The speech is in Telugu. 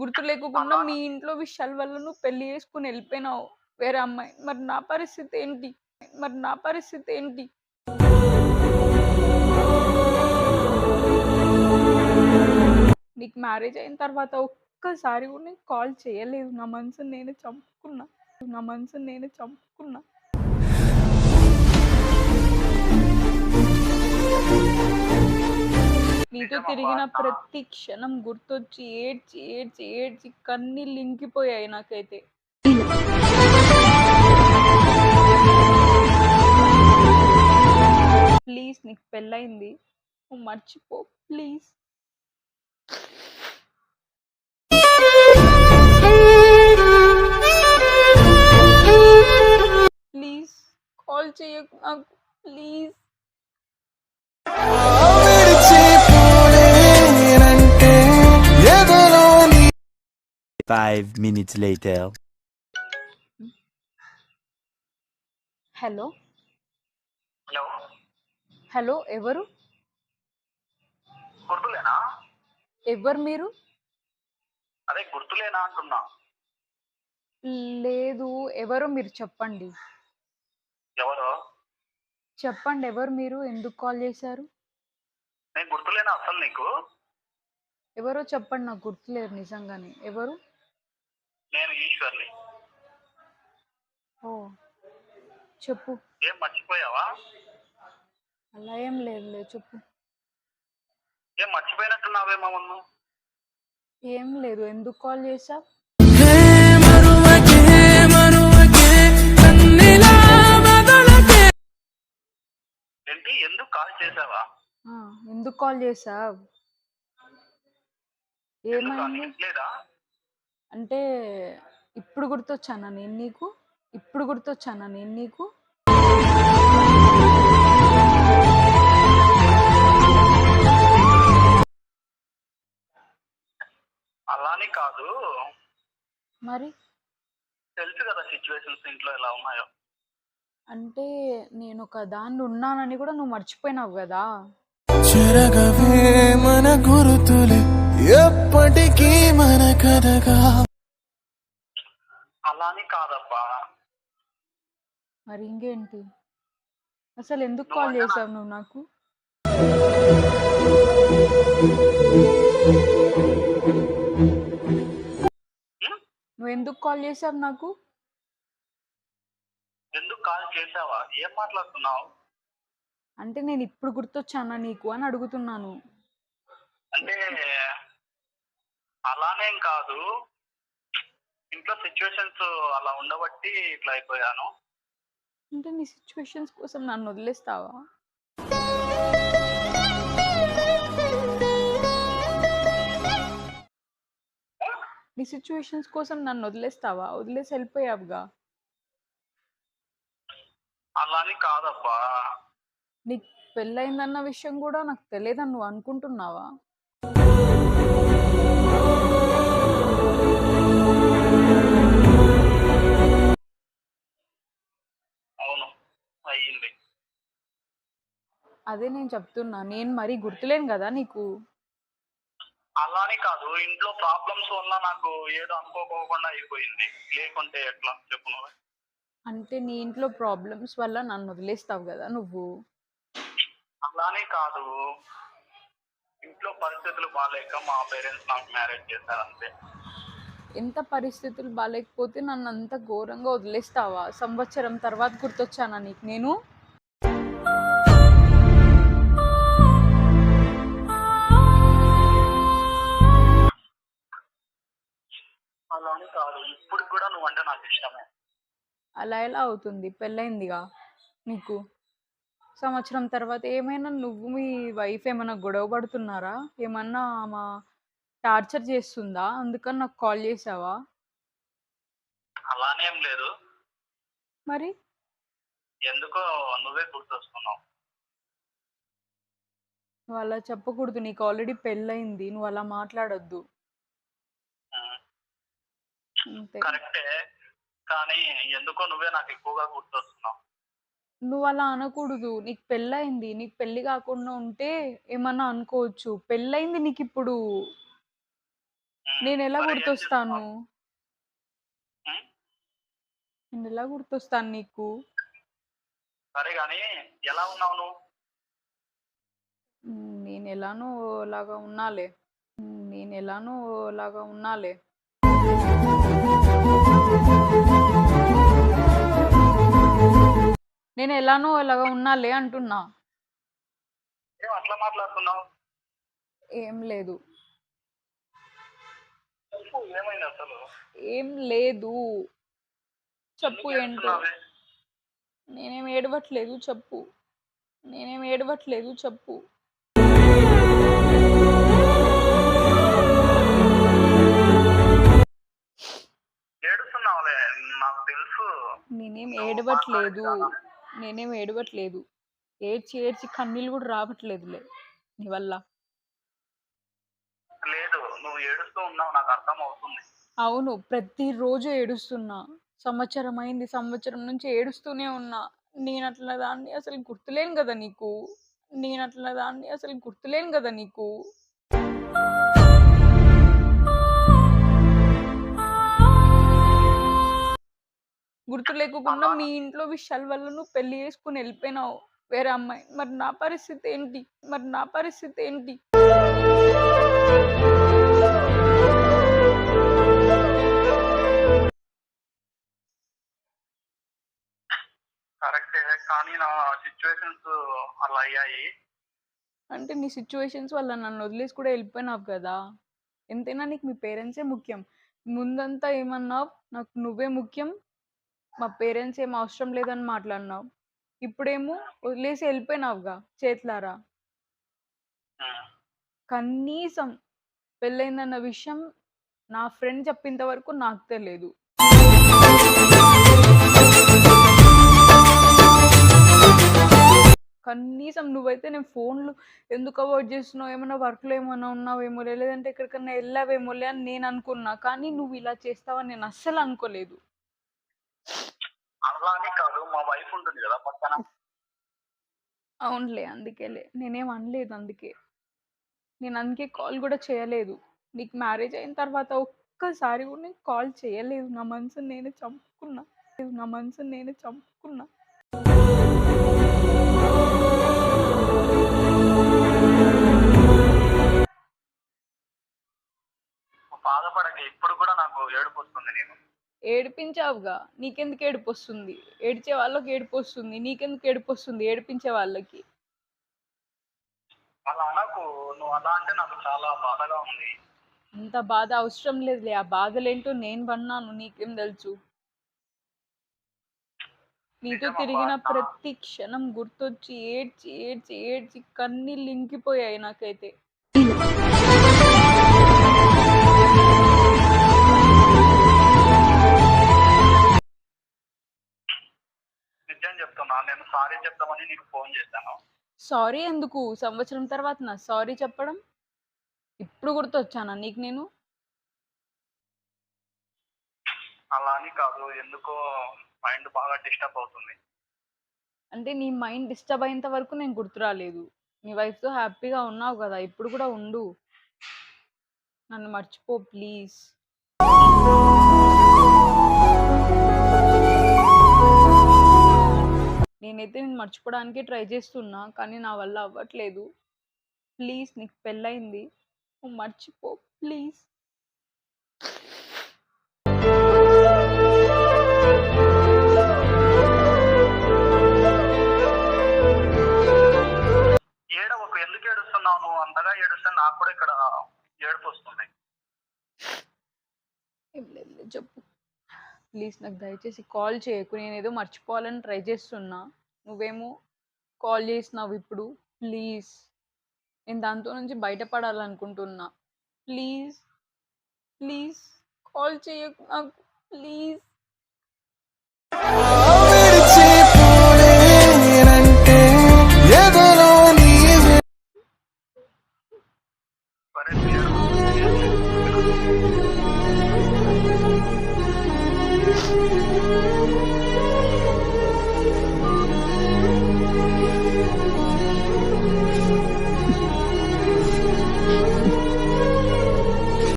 గుర్తు లేకోకుండా అలా మీ ఇంట్లో విషయాల వల్ల నువ్వు పెళ్ళి చేసుకొని వెళ్ళిపోయినావు. వేరే అమ్మాయి. మరి నా పరిస్థితి ఏంటి? మరి నా పరిస్థితి ఏంటి? నీకు మ్యారేజ్ అయిన తర్వాత ఒక్కసారి కూడా నేను కాల్ చేయలేదు. నా మనసు నేను చంపుకున్నా. నా మనసు నేను చంపుకున్నా. నీతో తిరిగిన ప్రతి క్షణం గుర్తొచ్చి ఏడ్చి ఏడ్చి ఏడ్చి కన్నీళ్ళు ఇంకిపోయాయి నాకైతే. ప్లీజ్ నీకు పెళ్ళయింది. నువ్వు మర్చిపో. ప్లీజ్. ప్లీజ్ కాల్ చేయకు నాకు. Please. Five minutes later. Hello hello hello ఎవరు? గుర్తులేనా? ఎవరు మీరు? అదే గుర్తులేనా అంటున్నా. లేదు ఎవరో మీరు చెప్పండి. ఎవరు? చెప్పండి ఎవరు మీరు? ఎందుకు కాల్ చేశారు? నేను గుర్తులేనా అసలు నీకు? ఎవరో చెప్పండి నాకు గుర్తులేరు నిజంగానే. ఎవరు? నేను ఈశ్వర్ని. ఓ చెప్పు. ఏం మర్చిపోయావా? అలా ఏం లేదు లేదు చెప్పు. ఏం మర్చిపోయినట్టున్నావేమో మమ్మ ఏం లేదు ఎందుకు కాల్ ఏంటి ఎందుకు కాల్ చేసావా ఎందుకు కాల్ చేసావు ఏమైంది? లేదా అంటే ఇప్పుడు గుర్తొచ్చానా నేను నీకు? ఇప్పుడు గుర్తొచ్చానా నేను నీకు? అలానే కాదు. మరి? తెలుసు కదా సిచ్యువేషన్స్ ఇంట్లో ఎలా ఉన్నాయో. అంటే నేను ఒక దాన్ని ఉన్నానని కూడా నువ్వు మర్చిపోయినావు కదా. చెరగవే మన గురుతులే ఎప్పటికీ మన కథగా అలానే కాదబ్బా. మరి ఇంకేంటి? అసలు ఎందుకు కాల్ చేసావు నువ్వు నాకు? నువ్వు ఎందుకు కాల్ చేసావు నాకు? ఎందుకు కాల్ చేసావా ఏం మాట్లాడుతున్నావు? అంటే నేను ఇప్పుడు గుర్తొచ్చానా నీకు అని అడుగుతున్నాను. అంటే అలానేం కాదు. ఇంట్లో సిచ్యువేషన్స్ అలా ఉండబట్టి ఇట్లా అయిపోయాను. అంటే నీ సిచ్యువేషన్స్ కోసం నన్ను వదిలేస్తావా? నీ సిచ్యువేషన్స్ కోసం నన్ను వదిలేస్తావా? వదిలేసి వెళ్ళిపోయావుగా? అలాని కాదబ్బా. నీకు పెళ్ళయిందన్న విషయం కూడా నాకు తెలియదని నువ్వు అనుకుంటున్నావా? అదే నేను చెప్తున్నా. నేను మరీ గుర్తులేను కదా నీకు? అలానే కాదు. ఇంట్లో ప్రాబ్లమ్స్ వల్ల నాకు ఏదో అనుకోకోకుండా అయిపోయింది. లేకుంటే ఎట్లా? చెప్పు నువ్వే. అంటే నీ ఇంట్లో ప్రాబ్లమ్స్ వల్ల నన్ను వదిలేస్తావు కదా నువ్వు? అలానే కాదు. ఇంట్లో పరిస్థితులు బాగాలేక మా పేరెంట్స్ నాకు మ్యారేజ్ చేశారు అంతే ఎంత పరిస్థితులు బాగాలేకపోతే నన్ను అంత ఘోరంగా వదిలేస్తావా? సంవత్సరం తర్వాత గుర్తొచ్చానా నీకు నేను? అలానే కాదు. ఇప్పుడు కూడా నువ్వు అంటే నాకు ఇష్టమే. అలా ఎలా అవుతుంది? పెళ్ళయిందిగా నీకు? సంవత్సరం తర్వాత ఏమైనా నువ్వు మీ వైఫ్ ఏమైనా గొడవ పడుతున్నారా? ఏమన్నా మా టార్చర్ చేస్తుందా? అందుకని నాకు కాల్ చేసావా? అలానే లేదు. మరి? ఎందుకో నువ్వే గుర్తొస్తున్నావు. నువ్వు అలా చెప్పకూడదు. నీకు ఆల్రెడీ పెళ్ళయింది నువ్వు అలా మాట్లాడొద్దు. కరెక్టే కానీ ఎందుకో నువ్వే నాకు ఎక్కువగా గుర్తొస్తున్నావు నువ్వు అలా అనకూడదు నీకు పెళ్ళయింది నీకు పెళ్ళి కాకుండా ఉంటే ఏమన్నా అనుకోవచ్చు పెళ్ళయింది నీకు ఇప్పుడు సరే, ఏం గుర్తొస్తాను? ఉమ్, నేనెలా గుర్తొస్తాను నీకు? సరే గాని ఎలా ఉన్నావు నువ్వు హ్మ్. నేనెలానో అలాగా ఉన్నాలే. హ్మ్. నేనెలానో అలాగా ఉన్నాలే. నేనెలానో అలాగా ఉన్నాలే అంటున్నా. ఏం అట్లా మాట్లాడుతున్నావు ఏం లేదు. చెప్పు ఏమైంది అసలు ఏం లేదు. చెప్పు ఏంటో. నేనేం ఏడవట్లేదు చెప్పు. నేనేం ఏడవట్లేదు చెప్పు. నేనేం ఏడవట్లేదు. నేనేం ఏడవట్లేదు. ఏడ్చి ఏడ్చి కన్నీళ్ళు గూడా రావట్లేదులే నీ వల్ల. లేదు నువ్వు ఏడుస్తూ ఉన్నావు నాకు అర్థం అవుతుంది అవును. ప్రతిరోజు ఏడుస్తున్నా. సంవత్సరం అయింది. సంవత్సరం నుంచి ఏడుస్తూనే ఉన్నా. నేనట్లా దాన్ని అసలు గుర్తులేను గదా నీకు. నేనట్లా దాన్ని అసలు గుర్తులేను గదా నీకు. లేకోకుండా మీ ఇంట్లో విషయాల వల్ల నువ్వు పెళ్ళి చేసుకొని ఎళ్ళిపోయినావు వేరే అమ్మాయి. మరి నా పరిస్థితి ఏంటి? మరి నా పరిస్థితి ఏంటి? కరెక్టే కానీ నా సిచ్యువేషన్స్ అలా అయ్యాయి అంటే నీ సిచ్యువేషన్స్ వల్ల నన్ను వదిలేసి కూడా వెళ్ళిపోయినావు కదా! ఎంతైనా నీకు మీ పేరెంట్సే ముఖ్యం. ముందంతా ఏమన్నావు? నాకు నువ్వే ముఖ్యం. మా పేరెంట్స్ ఏం అవసరం లేదని మాట్లాడినావు. ఇప్పుడేమో వదిలేసి వెళ్ళిపోయినావుగా చేతులారా. కనీసం పెళ్ళైందన్న విషయం నా ఫ్రెండ్ చెప్పేంత వరకు నాకు తెలీదు. కనీసం నువ్వైతే నేను ఫోన్‌లు ఎందుకు అవాయిడ్ చేస్తున్నావు? ఏమన్నా వర్క్‌లో ఏమన్నా ఉన్నావేమోలే, లేదంటే ఎక్కడికన్నా ఎళ్ళావేమోలే అని నేను అనుకున్నా. కానీ నువ్వు ఇలా చేస్తావని నేను అస్సలు అనుకోలేదు. అలా అని కాదు మా వైఫ్ ఉంటుంది కదా పక్కన అవునులే అందుకేలే. నేనేం అనలేదు అందుకే. నేను అందుకే కాల్ కూడా చేయలేదు. నీకు మ్యారేజ్ అయిన తర్వాత ఒక్కసారి కూడా నేను కాల్ చేయలేదు. నా మనసుని నేనే చంపుకున్నా. నా మనసుని నేనే చంపుకున్నా. బాధపడక ఇప్పుడు కూడా నాకు ఏడుపు వస్తుంది నేను ఏడిపించావుగా. నీకెందుకు ఏడుపొస్తుంది? ఏడ్చే వాళ్ళకి ఏడుపొస్తుంది. నీకెందుకు ఏడుపొస్తుంది ఏడిపించే వాళ్ళకి? అలా అనకు నువ్వు అలా అంటే నాకు చాలా బాధగా ఉంది అంత బాధ అవసరం లేదులే. ఆ బాధలేంటో నేను పడినాను. నీకేం తెలుసు? నీతో తిరిగిన ప్రతి క్షణం గుర్తొచ్చి ఏడ్చి, ఏడ్చి, ఏడ్చి కన్నీళ్ళు ఇంకిపోయాయి నాకైతే. చెప్తున్నా నేను సారీ చెప్తామని నీకు ఫోన్ చేశాను సారీ ఎందుకు? సంవత్సరం తర్వాతనా సారీ చెప్పడం? ఇప్పుడు గుర్తొచ్చానా నీకు నేను? అలా అని కాదు ఎందుకో మైండ్ బాగా డిస్టర్బ్ అవుతుంది అంటే నీ మైండ్ డిస్టర్బ్ అయ్యేంత వరకు నేను గుర్తు రాలేదు. నీ వైఫ్‌తో హ్యాపీగా ఉన్నావు కదా! ఇప్పుడు కూడా ఉండు. నన్ను మర్చిపో ప్లీజ్. నేనైతే నేను మర్చిపోవడానికే ట్రై చేస్తున్నా. కానీ నా వల్ల అవ్వట్లేదు. ప్లీజ్ నీకు పెళ్ళయింది. నువ్వు మర్చిపో ప్లీజ్. ప్లీజ్ నాకు దయచేసి కాల్ చేయకు. నేను ఏదో మర్చిపోవాలని ట్రై చేస్తున్నా. నువ్వేమో కాల్ చేసినావు ఇప్పుడు. ప్లీజ్. నేను దాంతో నుంచి బయటపడాలనుకుంటున్నా. ప్లీజ్. ప్లీజ్. కాల్ చేయకు నాకు. Please. Thank you. Thank you.